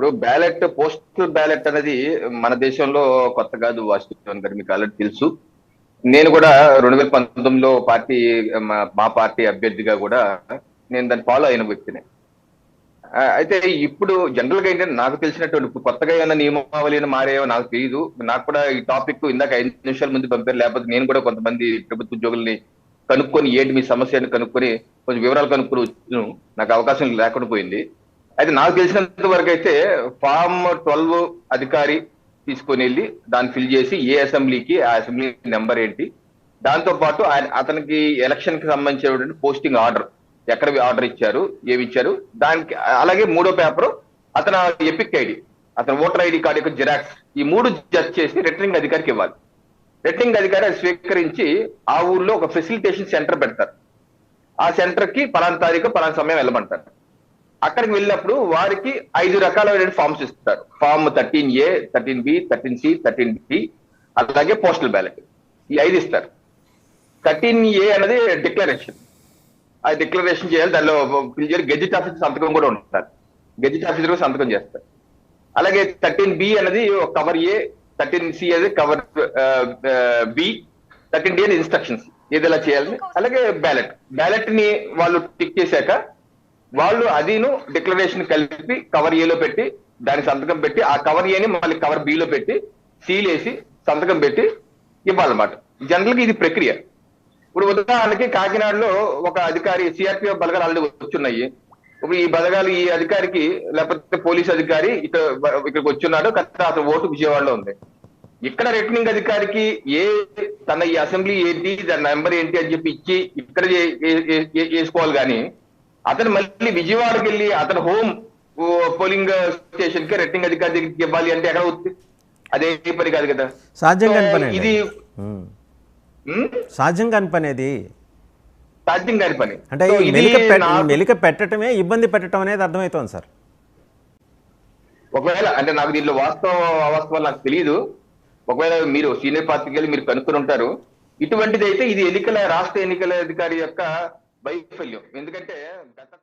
ఇప్పుడు ballot post ballot అనేది మన దేశంలో కొత్త కాదు వాసుదేవన్ గారు మీకు ఆల్రెడీ తెలుసు. నేను కూడా రెండు వేల పంతొమ్మిదిలో పార్టీ మా- పార్టీ అభ్యర్థిగా కూడా నేను దాన్ని ఫాలో అయిన వ్యక్తిని. అయితే ఇప్పుడు జనరల్గా ఏంటంటే నాకు తెలిసినటువంటి ఇప్పుడు కొత్తగా ఏమైనా నియమావళి మారేవో నాకు తెలియదు నాకు కూడా ఈ టాపిక్ ఇందాక ఐదు నిమిషాల ముందు పంపారు. లేకపోతే నేను కూడా కొంతమంది ప్రభుత్వ ఉద్యోగుల్ని కనుక్కొని ఏంటి మీ సమస్యను కనుక్కొని కొంచెం వివరాలు కనుక్కొని నాకు అవకాశం లేకుండా పోయింది. అయితే నాకు తెలిసినంత వరకు అయితే ఫామ్ ట్వెల్వ్ అధికారి తీసుకొని వెళ్ళి దాన్ని ఫిల్ చేసి ఏ అసెంబ్లీకి ఆ అసెంబ్లీ నెంబర్ ఏంటి? దాంతో పాటు ఆయన అతనికి ఎలక్షన్కి సంబంధించినటువంటి పోస్టింగ్ ఆర్డర్ ఎక్కడ ఆర్డర్ ఇచ్చారు ఏమి ఇచ్చారు దానికి అలాగే మూడో పేపర్ అతను ఎపిక్ ఐడి అతను ఓటర్ ఐడి కార్డు యొక్క జిరాక్స్ ఈ మూడు జడ్జ్ చేసి రిటర్నింగ్ అధికారికి ఇవ్వాలి. రిటర్నింగ్ అధికారి అది స్వీకరించి ఆ ఊర్లో ఒక ఫెసిలిటేషన్ సెంటర్ పెడతారు. ఆ సెంటర్కి పలానా తారీఖు పలానా సమయం వెళ్ళమంటారు. అక్కడికి వెళ్ళినప్పుడు వారికి ఐదు రకాలైన ఫామ్స్ ఇస్తారు. Form thirteen A thirteen B thirteen C thirteen D అలాగే పోస్టల్ బ్యాలెట్. ఈ ఐదు ఇస్తారు. థర్టీన్ ఏ అనేది డిక్లరేషన్. ఆ డిక్లరేషన్ చేయాలి దానిలో ఫిల్ చేయాలి. గెజిట్ ఆఫీసర్ సంతకం కూడా ఉంటారు గెజిట్ ఆఫీసర్ కూడా సంతకం చేస్తారు. అలాగే థర్టీన్ బి అనేది కవర్ ఏ థర్టీన్ సి అనేది కవర్ బి థర్టీన్ డి అనేది ఇన్స్ట్రక్షన్స్. ఏది ఎలా చేయాలని. అలాగే బ్యాలెట్. బ్యాలెట్ని వాళ్ళు టిక్ చేశాక వాళ్ళు అదిను డిక్లరేషన్ కలిపి కవర్ ఏలో పెట్టి దాని సంతకం పెట్టి ఆ కవర్ ఏని మళ్ళీ కవర్ బిలో పెట్టి సీల్ వేసి సంతకం పెట్టి ఇవ్వాలన్నమాట. జనరల్గా ఇది ప్రక్రియ. ఇప్పుడు ఉదాహరణకి కాకినాడలో ఒక అధికారి సిఆర్పిఎఫ్ బలగాలు ఆల్రెడీ వచ్చున్నాయి. ఇప్పుడు ఈ బలగాలు ఈ అధికారికి లేకపోతే పోలీస్ అధికారి ఇక్కడ ఇక్కడికి వచ్చున్నాడు కరెక్ట్ అతను ఓటు విజయవాడలో ఉంది. ఇక్కడ రిటర్నింగ్ అధికారికి ఏ తన ఈ అసెంబ్లీ ఏంటి దాని నెంబర్ ఏంటి అని చెప్పి ఇచ్చి ఇక్కడ వేసుకోవాలి కానీ అతను మళ్ళీ విజయవాడకి వెళ్ళి అతను హోమ్ పోలింగ్ స్టేషన్కి రిటర్నింగ్ అధికారి దగ్గరికి ఇవ్వాలి అంటే ఎక్కడ అవుతుంది అదే పని కాదు కదా. సాధ్యం కాని. ఇది సాధ్యం కాని పని అది. సాధ్యం కాని పని. అంటే మెలిక పెట్టడమే ఇబ్బంది పెట్టడం అనేది అర్థమవుతోంది సార్. ఒకవేళ అంటే నాకు దీనిలో వాస్తవ అవాస్తవాలు నాకు తెలియదు ఒకవేళ మీరు సీనియర్ పార్టీకి మీరు కనుక్కొని ఉంటారు. ఇటువంటిది అయితే ఇది ఎన్నికల రాష్ట్ర ఎన్నికల అధికారి యొక్క వైఫల్యం. ఎందుకంటే గత